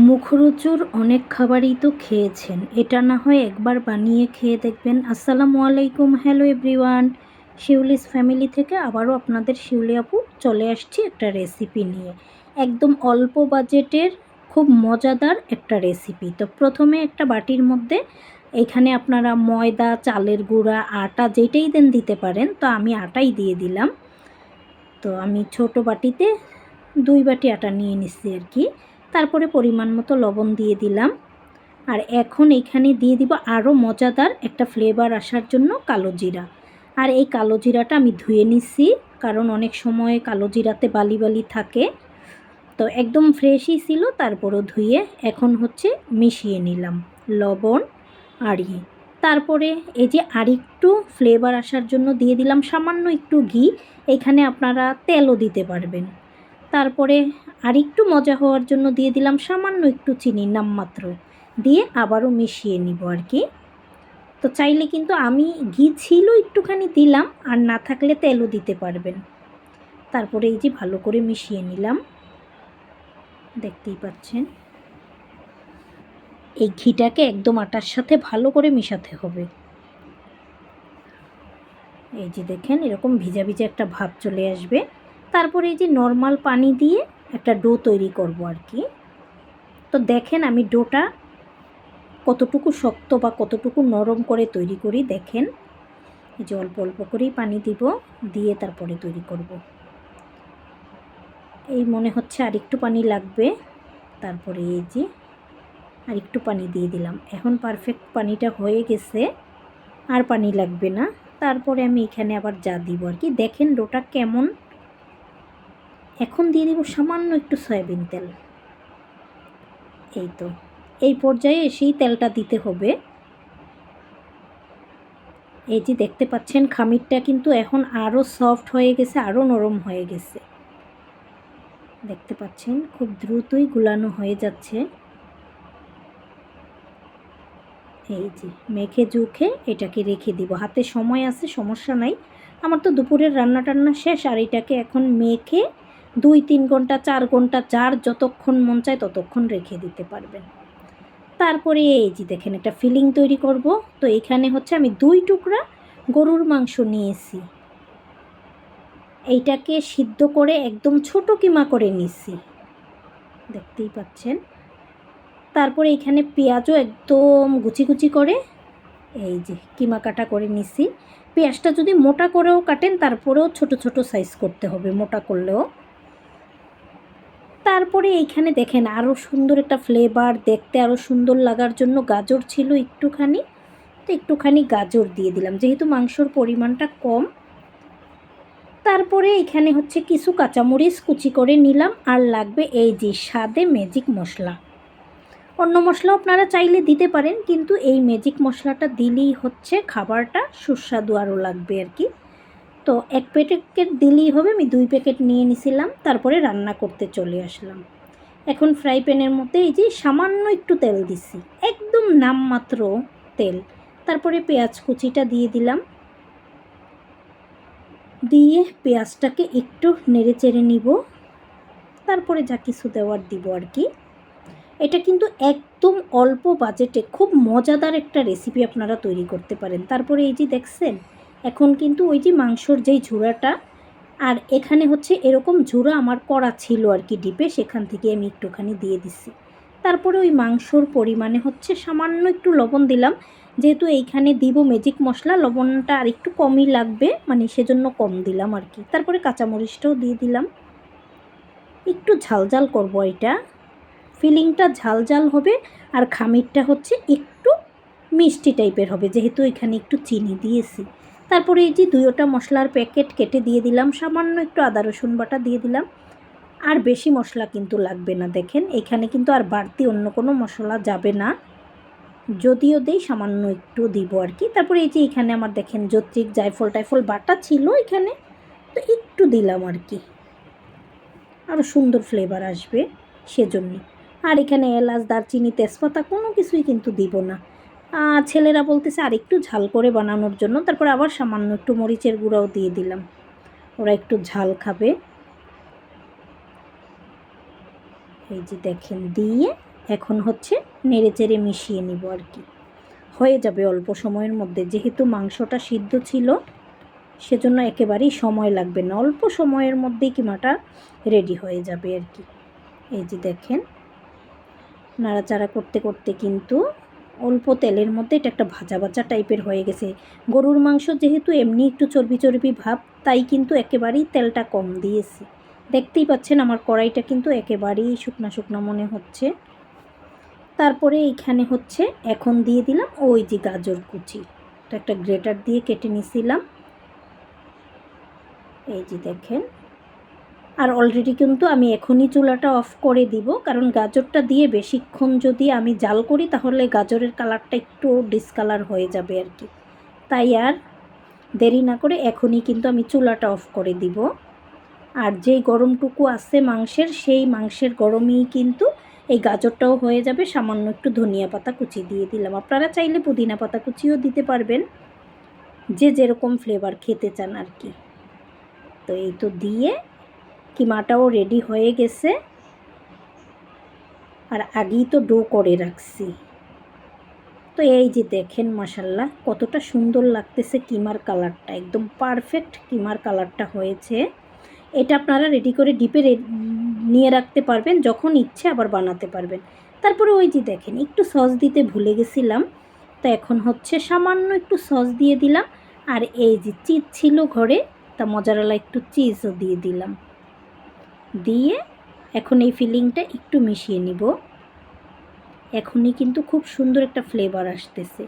মুখরোচর অনেক খাবারই তো খেয়েছেন। এটা না হয় একবার বানিয়ে খেয়ে দেখবেন। আসসালামু আলাইকুম, হ্যালো এভরিওয়ান। শিউলিস ফ্যামিলি থেকে আবারও আপনাদের শিউলি আপু চলে আসছি একটা রেসিপি নিয়ে। একদম অল্প বাজেটের, খুব মজাদার একটা রেসিপি। তো প্রথমে একটা বাটির মধ্যে এখানে আপনারা ময়দা, চালের গুঁড়া, আটা যেটাই দেন দিতে পারেন, তো আমি আটাই দিয়ে দিলাম। তো আমি ছোট বাটিতে দুই বাটি আটা নিয়ে নিচ্ছি আর কি। তারপরে পরিমাণ মতো লবণ দিয়ে দিলাম। আর এখন এখানে দিয়ে দিব আরও মজাদার একটা ফ্লেভার আসার জন্য কালো জিরা। আর এই কালো জিরাটা আমি ধুয়ে নিচ্ছি কারণ অনেক সময় কালো জিরাতে বালি বালি থাকে। তো একদম ফ্রেশই ছিল, তারপরও ধুয়ে এখন হচ্ছে মিশিয়ে নিলাম লবণ আড়িয়ে তারপরে এই যে আরেকটু ফ্লেভার আসার জন্য দিয়ে দিলাম সামান্য একটু ঘি, এখানে আপনারা তেলও দিতে পারবেন। তারপরে আর একটু মজা হওয়ার জন্য দিয়ে দিলাম সামান্য একটু চিনি নামমাত্র। দিয়ে আবারও মিশিয়ে নিব আর কি। তো চাইলে কিন্তু আমি ঘি ছিল একটুখানি দিলাম, আর না থাকলে তেলও দিতে পারবেন। তারপরে এই যে ভালো করে মিশিয়ে নিলাম। দেখতেই পাচ্ছেন? এই ঘিটাকে একদম আটার সাথে ভালো করে মিশাতে হবে। এই যে দেখেন, এরকম ভিজা ভিজা একটা ভাব চলে আসবে। তারপরে এই যে নর্মাল পানি দিয়ে একটা ডো তৈরি করব আর কি। তো দেখেন আমি ডোটা কতটুকু শক্ত বা কতটুকু নরম করে তৈরি করি, দেখেন। এই যে অল্প অল্প করেই পানি দিব, দিয়ে তারপরে তৈরি করব। এই মনে হচ্ছে আর একটু পানি লাগবে, তারপরে এই যে আর একটু পানি দিয়ে দিলাম। এখন পারফেক্ট পানিটা হয়ে গেছে, আর পানি লাগবে না। তারপরে আমি এখানে আবার যা দিব আর কি। দেখেন ডোটা কেমন এখন দিয়ে দিব সামান্য একটু সয়াবিন তেল। এই তো, এই পর্যায়ে এসেই তেলটা দিতে হবে। এই যে দেখতে পাচ্ছেন, খামিরটা কিন্তু এখন আরও সফট হয়ে গেছে আরও নরম হয়ে গেছে। দেখতে পাচ্ছেন, খুব দ্রুতই গুলানো হয়ে যাচ্ছে। এই যে, মেখে জুখে এটাকে রেখে দিব। হাতে সময় আছে, সমস্যা নাই। আমার তো দুপুরের রান্না টান্না শেষ, আর এটাকে এখন মেখে দুই তিন ঘণ্টা, চার ঘণ্টা, যার যতক্ষণ মন চায় ততক্ষণ রেখে দিতে পারবেন। তারপরে এই যে দেখেন একটা ফিলিং তৈরি করব। তো এখানে হচ্ছে আমি দুই টুকরা গরুর মাংস নিয়েছি। এইটাকে সিদ্ধ করে একদম ছোট কিমা করে নিছি। দেখতেই পাচ্ছেন? তারপরে এখানে পেঁয়াজও একদম গুচি গুচি করে এই যে কিমা কাটা করে নিছি। পেঁয়াজটা যদি মোটা করেও কাটেন তারপরেও ছোট ছোট সাইজ করতে হবে, মোটা করলেও। তারপরে এইখানে দেখেন আরও সুন্দর একটা ফ্লেভার দেখতে আরও সুন্দর লাগার জন্য গাজর ছিল একটুখানি। তো একটুখানি গাজর দিয়ে দিলাম, যেহেতু মাংসর পরিমাণটা কম। তারপরে এখানে হচ্ছে কিছু কাঁচামরিচ কুচি করে নিলাম, আর লাগবে এই যে স্বাদে ম্যাজিক মশলা। অন্য মশলা আপনারা চাইলে দিতে পারেন, কিন্তু এই ম্যাজিক মশলাটা দিলেই হচ্ছে খাবারটা সুস্বাদু আরও লাগবে আর কি। তো এক প্যাকেট দিলেই হবে, আমি দুই প্যাকেট নিয়ে নিছিলাম, তারপরে রান্না করতে চলে আসলাম। এখন ফ্রাই প্যানের মধ্যে এই যে সামান্য একটু তেল দিছি, একদম নামমাত্র তেল। তারপরে পেঁয়াজ কুচিটা দিয়ে দিলাম। দিয়ে পেঁয়াজটাকে একটু নেড়ে চেড়ে নিব। তারপরে যা কিছু দেওয়ার দিব আর কি। এটা কিন্তু একদম অল্প বাজেটে, খুব মজাদার একটা রেসিপি আপনারা তৈরি করতে পারেন। তারপরে এই যে দেখছেন এখন কিন্তু ওই যে মাংসর যেই ঝুড়াটা, আর এখানে হচ্ছে এরকম ঝুড়া আমার করা ছিল আর কি ডিপে, সেখান থেকে আমি একটুখানি দিয়ে দিছি। তারপরে ওই মাংসর পরিমাণে হচ্ছে সামান্য একটু লবণ দিলাম, যেহেতু এইখানে দিব ম্যাজিক মশলা, লবণটা আর একটু কমই লাগবে মানে সেজন্য কম দিলাম আর কি। তারপরে কাঁচামরিচটাও দিয়ে দিলাম। একটু ঝালঝাল করব এটা। ফিলিংটা ঝালঝাল হবে আর খামিরটা হচ্ছে একটু মিষ্টি টাইপের হবে, যেহেতু এখানে একটু চিনি দিয়েছি। তারপরে এই যে দুইটা মশলার প্যাকেট কেটে দিয়ে দিলাম, সামান্য একটু আদা রসুন বাটা দিয়ে দিলাম। আর বেশি মশলা কিন্তু লাগবে না, দেখেন। এখানে কিন্তু আর বাড়তি অন্য কোনো মশলা যাবে না। যদিও দেই, সামান্য একটু দিব আর কি। তারপরে এই যে এখানে আমার দেখেন যত্রিক জায়ফল টাইফল বাটা ছিল এখানে, তো একটু দিলাম আর কি। আরও সুন্দর ফ্লেভার আসবে সেজন্য। আর এখানে এলাচ, দারচিনি, তেজপাতা কোনো কিছুই কিন্তু দিব না। ছেলেরা বলতেছে, আর একটু ঝাল করে বানানোর জন্য। তারপর আবার সামান্য একটু মরিচের গুঁড়াও দিয়ে দিলাম। ওরা একটু ঝাল খাবে। এই যে দেখেন, দিয়ে এখন হচ্ছে নেড়ে চেড়ে মিশিয়ে নিব আর কি। হয়ে যাবে অল্প সময়ের মধ্যে। যেহেতু মাংসটা সিদ্ধ ছিল, সেজন্য একেবারেই সময় লাগবে না। অল্প সময়ের মধ্যেই কিমাটা রেডি হয়ে যাবে আর কি। এই যে দেখেন, নাড়াচাড়া করতে করতে কিন্তু অল্প তেলের মধ্যে এটা একটা ভাজা ভাজা টাইপের হয়ে গেছে। গরুর মাংস যেহেতু এমনি একটু চর্বি চর্বি ভাব, তাই কিন্তু একেবারেই তেলটা কম দিয়েছি। দেখতেই পাচ্ছেন আমার কড়াইটা কিন্তু একেবারেই শুকনা শুকনা মনে হচ্ছে। তারপরে এইখানে হচ্ছে এখন দিয়ে দিলাম ওই যে গাজর কুচি। একটা গ্রেটার দিয়ে কেটে নিছিলাম। এই যে দেখেন আর অলরেডি কিন্তু আমি এখনই চুলাটা অফ করে দিব, কারণ গাজরটা দিয়ে বেশিক্ষণ যদি আমি জাল করি তাহলে গাজরের কালারটা একটু ডিসকালার হয়ে যাবে আর কি। তাই আর দেরি না করে এখনই কিন্তু আমি চুলাটা অফ করে দিব। আর যেই গরমটুকু আছে মাংসের, সেই মাংসের গরমই কিন্তু এই গাজরটাও হয়ে যাবে, সামান্য একটু ধনিয়া পাতা কুচি দিয়ে দিলাম। আপনারা চাইলে পুদিনা পাতা কুচিও দিতে পারবেন, যে যেরকম ফ্লেভার খেতে চান আর কি। তো এই তো দিয়ে কিমাটাও রেডি হয়ে গেছে। আর আগেই তো ডো করে রাখছি। তো এই যে দেখেন মাসাল্লাহ কতটা সুন্দর লাগতেছে কিমার কালারটা একদম পারফেক্ট কিমার কালারটা হয়েছে। এটা আপনারা রেডি করে ডিপে নিয়ে রাখতে পারবেন, যখন ইচ্ছে আবার বানাতে পারবেন। তারপরে ওই যে দেখেন, একটু সস দিতে ভুলে গেছিলাম। তো এখন হচ্ছে সামান্য একটু সস দিয়ে দিলাম। আর এই যে চিজ ছিল ঘরে, তা মজারালা একটু চিজও দিয়ে দিলাম। দিয়ে এখন এই ফিলিংটা একটু মিশিয়ে নিব। এখনই কিন্তু খুব সুন্দর একটা ফ্লেভার আসতেছে।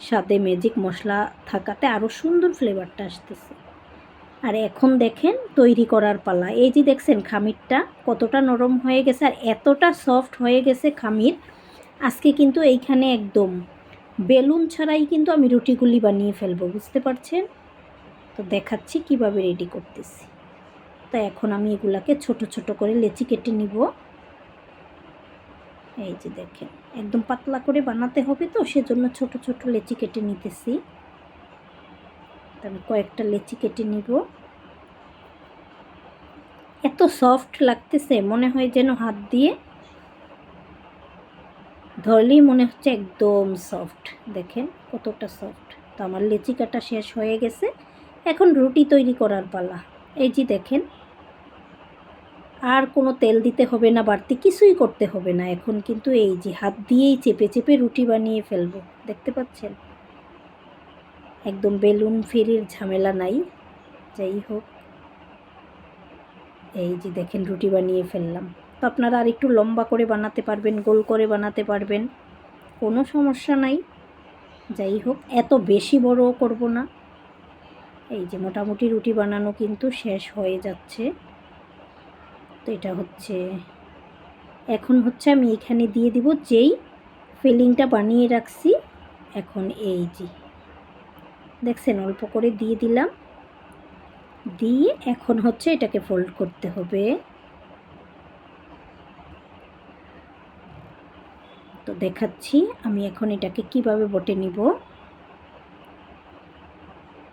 সাথে ম্যাজিক মশলা থাকাতে আরও সুন্দর ফ্লেভারটা আসতেছে। আর এখন দেখেন তৈরি করার পালা। এই যে দেখছেন খামিরটা কতটা নরম হয়ে গেছে আর এতটা সফট হয়ে গেছে খামির। আজকে কিন্তু এইখানে একদম বেলুন ছাড়াই কিন্তু আমি রুটিগুলি বানিয়ে ফেলব, বুঝতে পারছেন? তো দেখাচ্ছি কীভাবে রেডি করতেছি। তো এখন আমি এগুলাকে ছোট ছোট করে লেচি কেটে নিব। এই যে দেখেন, একদম পাতলা করে বানাতে হবে তো, সেজন্য ছোট ছোট লেচি কেটে নিতেছি। আমি কয়েকটা লেচি কেটে নিব। এত সফট লাগতেছে, মনে হয় যেন হাত দিয়ে। ধরলেই মনে হচ্ছে একদম সফট। দেখেন কতটা সফট। তো আমার লেচি কাটা শেষ হয়ে গেছে। এখন রুটি তৈরি করার পালা। এই যে দেখেন আর কোনো তেল দিতে হবে না, বাড়তি কিছুই করতে হবে না। এখন কিন্তু এই যে হাত দিয়েই চেপে চেপে রুটি বানিয়ে ফেলব, দেখতে পাচ্ছেন? একদম বেলুন ফেরির ঝামেলা নাই, যাই হোক। এই যে দেখেন রুটি বানিয়ে ফেললাম। তো আপনারা আর একটু লম্বা করে বানাতে পারবেন, গোল করে বানাতে পারবেন, কোনো সমস্যা নাই। যাই হোক, এত বেশি বড়ও করব না। এই যে মোটামুটি রুটি বানানো কিন্তু শেষ হয়ে যাচ্ছে। তো এটা হচ্ছে। এখন হচ্ছে আমি এখানে দিয়ে দিব যেই ফিলিংটা বানিয়ে রাখছি। এখন এই যে, দেখছেন অল্প করে দিয়ে দিলাম। দিয়ে এখন হচ্ছে এটাকে ফোল্ড করতে হবে। তো দেখাচ্ছি আমি এখন এটাকে কীভাবে বটে নিব।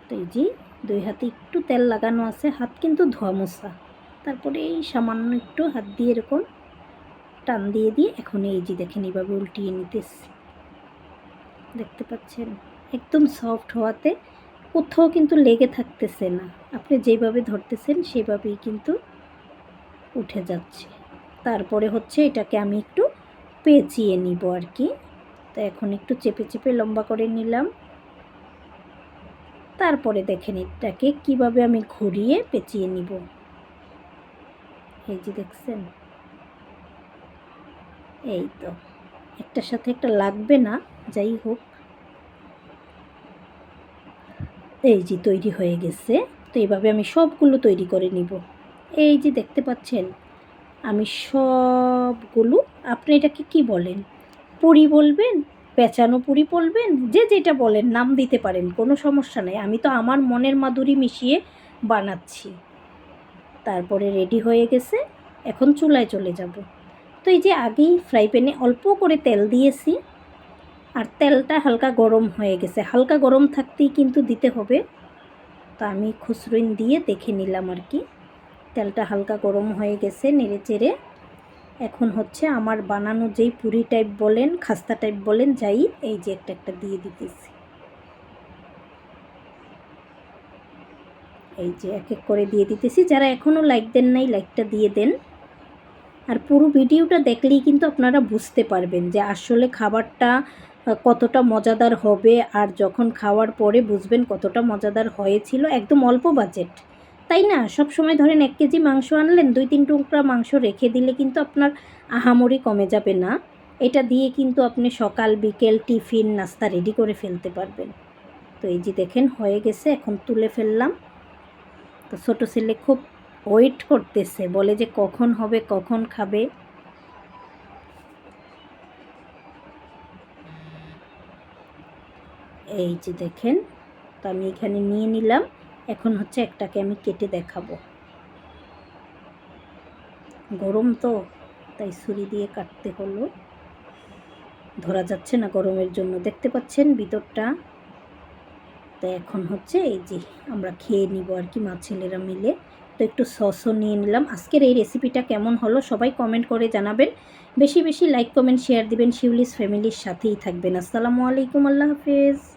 তো এই যে, দুই হাতে একটু তেল লাগানো আছে, হাত কিন্তু ধোয়া মোছা। তারপরে এই সামান্য একটু হাত দিয়ে এরকম টান দিয়ে দিয়ে এখন এই যে দেখেন, এইভাবে উল্টিয়ে নিতেছি। দেখতে পাচ্ছেন? একদম সফট হওয়াতে কোথাও কিন্তু লেগে থাকতেছে না। আপনি যেভাবে ধরতেছেন, সেভাবেই কিন্তু উঠে যাচ্ছে। তারপরে হচ্ছে এটাকে আমি একটু পেঁচিয়ে নিব আর কি তো এখন একটু চেপে চেপে লম্বা করে নিলাম। তারপরে দেখেন এটাকে কীভাবে আমি ঘুরিয়ে পেঁচিয়ে নিব। এই যে দেখছেন? এই তো, একটার সাথে একটা লাগবে না, যাই হোক। এই যে তৈরি হয়ে গেছে, তো এইভাবে আমি সবগুলো তৈরি করে নিব। এই যে দেখতে পাচ্ছেন, আমি সবগুলো, আপনি এটাকে কি বলেন? পুরি বলবেন, পেঁচানো পুরি বলবেন, যে যেটা বলেন, নাম দিতে পারেন, কোনো সমস্যা নেই। আমি তো আমার মনের মাধুরী মিশিয়ে বানাচ্ছি। তারপরে রেডি হয়ে গেছে, এখন চুলায় চলে যাব। তো এই যে আগেই ফ্রাই প্যানে অল্প করে তেল দিয়েছি, আর তেলটা হালকা গরম হয়ে গেছে। হালকা গরম থাকতেই কিন্তু দিতে হবে। তো আমি খুসরুইন দিয়ে দেখে নিলাম আর কি। তেলটা হালকা গরম হয়ে গেছে নেড়ে চেড়ে। এখন হচ্ছে আমার বানানো যেই পুরি টাইপ বলেন, খাস্তা টাইপ বলেন, যাই এই যে একটা একটা দিয়ে দিতেছি। এই যে এক এক করে দিয়ে দিতেছি। যারা এখনও লাইক দেন নাই লাইকটা দিয়ে দেন। আর পুরো ভিডিওটা দেখলেই কিন্তু আপনারা বুঝতে পারবেন যে আসলে খাবারটা কতটা মজাদার হবে আর যখন খাওয়ার পরে বুঝবেন কতটা মজাদার হয়েছিল। একদম অল্প বাজেট তাই না? সব সময় ধরেন এক কেজি মাংস আনলেন, দুই তিন টুকরা মাংস রেখে দিলে কিন্তু আপনার আহামরি কমে যাবে না। এটা দিয়ে কিন্তু আপনি সকাল, বিকেল টিফিন, নাস্তা রেডি করে ফেলতে পারবেন। তো এই যে দেখেন, হয়ে গেছে। এখন তুলে ফেললাম। তো ছোটো ছেলে খুব ওয়েট করতেছে, বলে যে কখন হবে, কখন খাবে। এই যে দেখেন, তো আমি এখানে নিয়ে নিলাম। এখন হচ্ছে একটাকে আমি কেটে দেখাবো। গরম তো, তাই ছুরি দিয়ে কাটতে হলো। ধরা যাচ্ছে না গরমের জন্য। দেখতে পাচ্ছেন ভিতরটা? তো এখন হচ্ছে এই যে আমরা খেয়ে নিব আর কি মা ছেলেরা মিলে। তো একটু সসও নিয়ে নিলাম। আজকের এই রেসিপিটা কেমন হলো সবাই কমেন্ট করে জানাবেন। বেশি বেশি লাইক কমেন্ট শেয়ার দিবেন। শিউলিস ফ্যামিলির সাথেই থাকবেন। আসসালামু আলাইকুম, আল্লাহ হাফেজ।